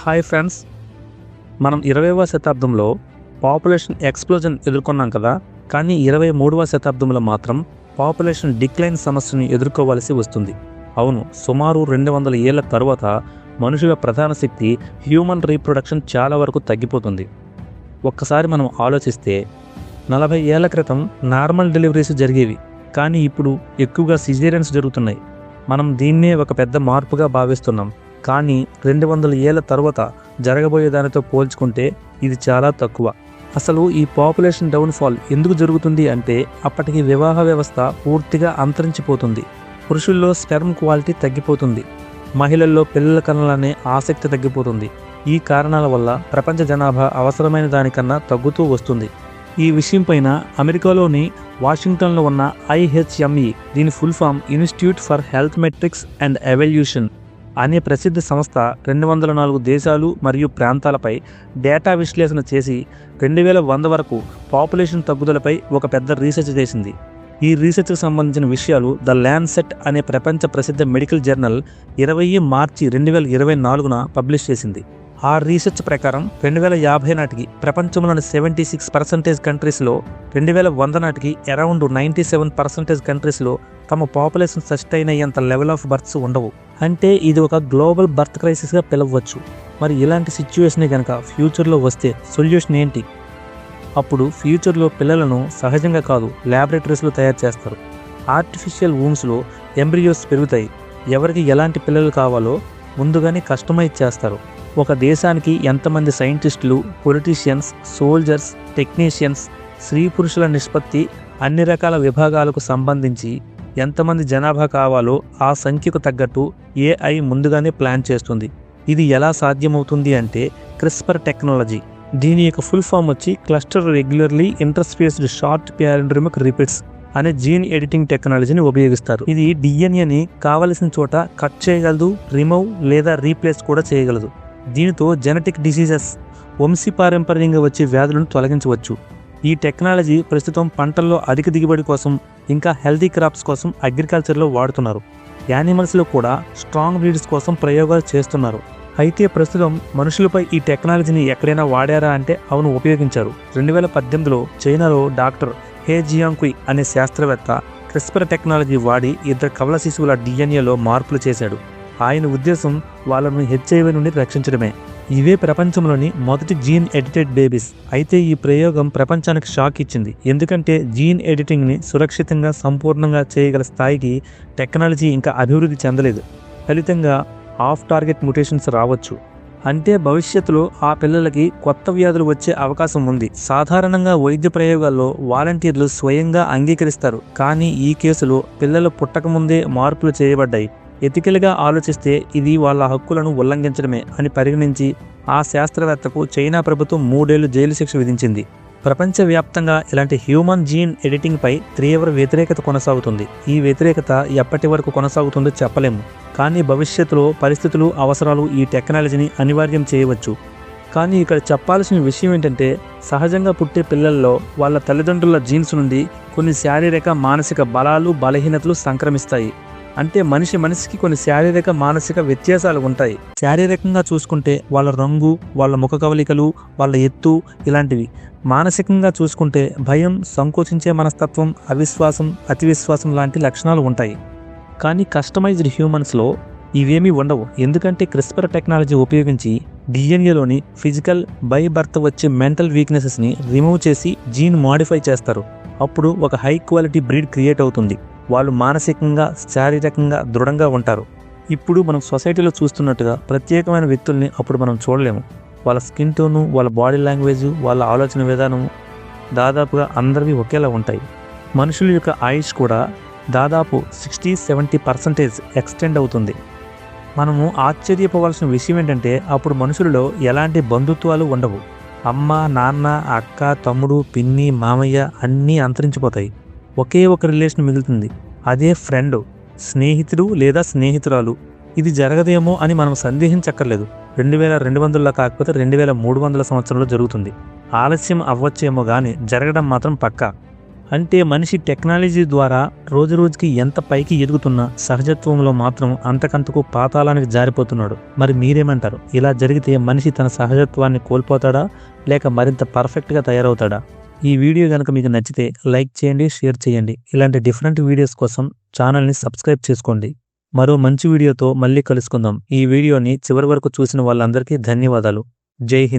Hi friends. మనం ఇరవైవ శతాబ్దంలో పాపులేషన్ ఎక్స్ప్లోజన్ ఎదుర్కొన్నాం కదా కానీ ఇరవై మూడవ శతాబ్దంలో మాత్రం పాపులేషన్ డిక్లైన్ సమస్యను ఎదుర్కోవాల్సి వస్తుంది. అవును సుమారు రెండు వందల ఏళ్ళ తరువాత మనుషుల ప్రధాన శక్తి హ్యూమన్ రీప్రొడక్షన్ చాలా వరకు తగ్గిపోతుంది. ఒక్కసారి మనం ఆలోచిస్తే నలభై ఏళ్ళ క్రితం నార్మల్ డెలివరీస్ జరిగేవి కానీ ఇప్పుడు ఎక్కువగా సిజేరియన్స్ జరుగుతున్నాయి. మనం దీన్నే ఒక పెద్ద మార్పుగా భావిస్తున్నాం. కానీ రెండు వందల ఏళ్ళ తర్వాత జరగబోయే దానితో పోల్చుకుంటే ఇది చాలా తక్కువ. అసలు ఈ పాపులేషన్ డౌన్ఫాల్ ఎందుకు జరుగుతుంది అంటే అప్పటికి వివాహ వ్యవస్థ పూర్తిగా అంతరించిపోతుంది. పురుషుల్లో స్పెర్మ్ క్వాలిటీ తగ్గిపోతుంది. మహిళల్లో పిల్లల కనాలనే ఆసక్తి తగ్గిపోతుంది. ఈ కారణాల వల్ల ప్రపంచ జనాభా అవసరమైన దానికన్నా తగ్గుతూ వస్తుంది. ఈ విషయం పైన అమెరికాలోని వాషింగ్టన్లో ఉన్న ఐహెచ్ఎంఈ దీని full form Institute for Health Metrics and Evaluation అనే ప్రసిద్ధ సంస్థ రెండు వందల నాలుగు దేశాలు మరియు ప్రాంతాలపై డేటా విశ్లేషణ చేసి రెండు వేల వంద వరకు పాపులేషన్ తగ్గుదలపై ఒక పెద్ద రీసెర్చ్ చేసింది. ఈ రీసెర్చ్కి సంబంధించిన విషయాలు ద ల్యాండ్సెట్ అనే ప్రపంచ ప్రసిద్ధ మెడికల్ జర్నల్ ఇరవై మార్చి రెండు వేల ఇరవై నాలుగున పబ్లిష్ చేసింది. ఆ రీసెర్చ్ ప్రకారం రెండు వేల యాభై నాటికి ప్రపంచంలోని సెవెంటీ సిక్స్ పర్సెంటేజ్ కంట్రీస్లో రెండు వేల వంద నాటికి అరౌండ్ నైంటీ సెవెన్ పర్సెంటేజ్ కంట్రీస్లో తమ పాపులేషన్ సస్టైన్ అయ్యేంత లెవెల్ ఆఫ్ బర్త్స్ ఉండవు. అంటే ఇది ఒక గ్లోబల్ బర్త్ క్రైసిస్గా పిలవచ్చు మరి ఇలాంటి సిచ్యువేషన్ కనుక ఫ్యూచర్లో వస్తే సొల్యూషన్ ఏంటి? అప్పుడు ఫ్యూచర్లో పిల్లలను సహజంగా కాదు ల్యాబొరేటరీస్లో తయారు చేస్తారు. ఆర్టిఫిషియల్ వూమ్స్లో ఎంబ్రియోస్ పెరుగుతాయి. ఎవరికి ఎలాంటి పిల్లలు కావాలో ముందుగానే కస్టమైజ్ చేస్తారు. ఒక దేశానికి ఎంతమంది సైంటిస్టులు పొలిటీషియన్స్ సోల్జర్స్ టెక్నీషియన్స్ స్త్రీ పురుషుల నిష్పత్తి అన్ని రకాల విభాగాలకు సంబంధించి ఎంతమంది జనాభా కావాలో ఆ సంఖ్యకు తగ్గట్టు ఏఐ ముందుగానే ప్లాన్ చేస్తుంది. ఇది ఎలా సాధ్యమవుతుంది అంటే క్రిస్పర్ టెక్నాలజీ. దీని యొక్క ఫుల్ ఫామ్ వచ్చి cluster regularly interspaced short palindromic repeats అనే జీన్ ఎడిటింగ్ టెక్నాలజీని ఉపయోగిస్తారు. ఇది డిఎన్ఏని కావలసిన చోట కట్ చేయగలదు రిమూవ్ లేదా రీప్లేస్ కూడా చేయగలదు. దీనితో జెనెటిక్ డిసీజెస్ వంశీపారంపర్యంగా వచ్చే వ్యాధులను తొలగించవచ్చు. ఈ టెక్నాలజీ ప్రస్తుతం పంటల్లో అధిక దిగుబడి కోసం ఇంకా హెల్తీ క్రాప్స్ కోసం అగ్రికల్చర్లో వాడుతున్నారు. యానిమల్స్లో కూడా స్ట్రాంగ్ బ్రీడ్స్ కోసం ప్రయోగాలు చేస్తున్నారు. అయితే ప్రస్తుతం మనుషులపై ఈ టెక్నాలజీని ఎక్కడైనా వాడారా అంటే అవును ఉపయోగించారు. రెండు వేల పద్దెనిమిదిలో చైనాలో డాక్టర్ హే జియాంకుయ్ అనే శాస్త్రవేత్త క్రిస్పర్ టెక్నాలజీ వాడి ఇద్దరు కవల శిశువుల డిఎన్ఏలో మార్పులు చేశాడు. ఆయన ఉద్దేశం వాళ్ళను హెచ్ఐవి నుండి రక్షించడమే. ఇవే ప్రపంచంలోని మొదటి జీన్ ఎడిటెడ్ బేబీస్. అయితే ఈ ప్రయోగం ప్రపంచానికి షాక్ ఇచ్చింది. ఎందుకంటే జీన్ ఎడిటింగ్ని సురక్షితంగా సంపూర్ణంగా చేయగల స్థాయికి టెక్నాలజీ ఇంకా అభివృద్ధి చెందలేదు. ఫలితంగా ఆఫ్ టార్గెట్ మ్యుటేషన్స్ రావచ్చు. అంటే భవిష్యత్తులో ఆ పిల్లలకి కొత్త వ్యాధులు వచ్చే అవకాశం ఉంది. సాధారణంగా వైద్య ప్రయోగాల్లో వాలంటీర్లు స్వయంగా అంగీకరిస్తారు. కానీ ఈ కేసులో పిల్లలు పుట్టకముందే మార్పులు చేయబడ్డాయి. ఎథికల్గా ఆలోచిస్తే ఇది వాళ్ళ హక్కులను ఉల్లంఘించడమే అని పరిగణించి ఆ శాస్త్రవేత్తకు చైనా ప్రభుత్వం మూడేళ్ళు జైలు శిక్ష విధించింది. ప్రపంచవ్యాప్తంగా ఇలాంటి హ్యూమన్ జీన్ ఎడిటింగ్పై తీవ్ర వ్యతిరేకత కొనసాగుతుంది. ఈ వ్యతిరేకత ఎప్పటి వరకు కొనసాగుతుందో చెప్పలేము. కానీ భవిష్యత్తులో పరిస్థితులు అవసరాలు ఈ టెక్నాలజీని అనివార్యం చేయవచ్చు. కానీ ఇక్కడ చెప్పాల్సిన విషయం ఏంటంటే సహజంగా పుట్టే పిల్లల్లో వాళ్ళ తల్లిదండ్రుల జీన్స్ నుండి కొన్ని శారీరక మానసిక బలాలు బలహీనతలు సంక్రమిస్తాయి. అంటే మనిషి మనిషికి కొన్ని శారీరక మానసిక వ్యత్యాసాలు ఉంటాయి. శారీరకంగా చూసుకుంటే వాళ్ళ రంగు వాళ్ళ ముఖ కవలికలు వాళ్ళ ఎత్తు ఇలాంటివి. మానసికంగా చూసుకుంటే భయం సంకోచించే మనస్తత్వం అవిశ్వాసం అతివిశ్వాసం లాంటి లక్షణాలు ఉంటాయి. కానీ కస్టమైజ్డ్ హ్యూమన్స్లో ఇవేమీ ఉండవు. ఎందుకంటే క్రిస్పర్ టెక్నాలజీ ఉపయోగించి డిఎన్ఏలోని ఫిజికల్ బై బర్త్ వచ్చే మెంటల్ వీక్నెసెస్ని రిమూవ్ చేసి జీన్ మాడిఫై చేస్తారు. అప్పుడు ఒక హై క్వాలిటీ బ్రీడ్ క్రియేట్ అవుతుంది. వాళ్ళు మానసికంగా శారీరకంగా దృఢంగా ఉంటారు. ఇప్పుడు మనం సొసైటీలో చూస్తున్నట్టుగా ప్రత్యేకమైన వ్యక్తుల్ని అప్పుడు మనం చూడలేము. వాళ్ళ స్కిన్ టోను వాళ్ళ బాడీ లాంగ్వేజ్ వాళ్ళ ఆలోచన విధానము దాదాపుగా అందరివి ఒకేలా ఉంటాయి. మనుషుల యొక్క ఆయుష్ కూడా దాదాపు సిక్స్టీ సెవెంటీ పర్సెంటేజ్ ఎక్స్టెండ్ అవుతుంది. మనము ఆశ్చర్యపోవాల్సిన విషయం ఏంటంటే అప్పుడు మనుషులలో ఎలాంటి బంధుత్వాలు ఉండవు. అమ్మ నాన్న అక్క తమ్ముడు పిన్ని మామయ్య అన్నీ అంతరించిపోతాయి. ఒకే ఒక రిలేషన్ మిగులుతుంది. అదే ఫ్రెండ్ స్నేహితుడు లేదా స్నేహితురాలు. ఇది జరగదేమో అని మనం సందేహించక్కర్లేదు. రెండు వేల రెండు వందల కాకపోతే రెండు వేల మూడు వందల సంవత్సరంలో జరుగుతుంది. ఆలస్యం అవ్వచ్చేమో కానీ జరగడం మాత్రం పక్కా. అంటే మనిషి టెక్నాలజీ ద్వారా రోజు రోజుకి ఎంత పైకి ఎదుగుతున్నా సహజత్వంలో మాత్రం అంతకంతకు పాతాళానికి జారిపోతున్నాడు. మరి మీరేమంటారు? ఇలా జరిగితే మనిషి తన సహజత్వాన్ని కోల్పోతాడా? లేక మరింత పర్ఫెక్ట్గా తయారవుతాడా? ఈ వీడియో కనుక మీకు నచ్చితే లైక్ చేయండి షేర్ చేయండి. ఇలాంటి డిఫరెంట్ వీడియోస్ కోసం ఛానల్ని సబ్స్క్రైబ్ చేసుకోండి. మరో మంచి వీడియోతో మళ్ళీ కలుసుకుందాం. ఈ వీడియోని చివరి వరకు చూసిన వాళ్ళందరికీ ధన్యవాదాలు. జై హింద్.